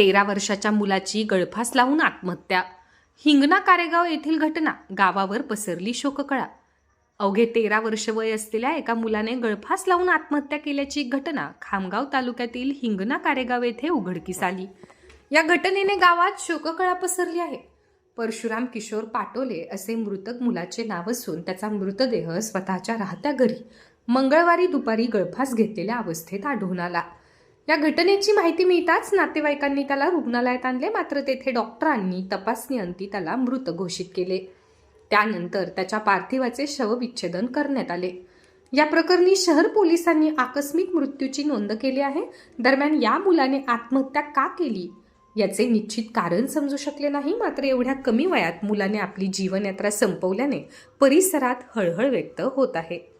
तेरा वर्षाच्या मुलाची गळफास लावून आत्महत्या. हिंगणा कारेगाव येथील घटना गावावर पसरली शोककळा. अवघे तेरा वर्ष वय असलेल्या एका मुलाने गळफास लावून आत्महत्या केल्याची घटना खामगाव तालुक्यातील हिंगणा कारेगाव येथे उघडकीस आली. या घटनेने गावात शोककळा पसरली आहे. परशुराम किशोर पाटोले असे मृतक मुलाचे नाव असून त्याचा मृतदेह स्वतःच्या राहत्या घरी मंगळवारी दुपारी गळफास घेतलेल्या अवस्थेत आढळून आला. या घटनेची माहिती मिळताच नातेवाईकांनी त्याला रुग्णालयात आणले. मात्र तेथे डॉक्टरांनी तपासणी अंती त्याला मृत घोषित केले. त्यानंतर त्याच्या पार्थिवाचे शवविच्छेदन करण्यात आले. या प्रकरणी शहर पोलिसांनी आकस्मिक मृत्यूची नोंद केली आहे. दरम्यान या मुलाने आत्महत्या का केली याचे निश्चित कारण समजू शकले नाही. मात्र एवढ्या कमी वयात मुलाने आपली जीवनयात्रा संपवल्याने परिसरात हळहळ व्यक्त होत आहे.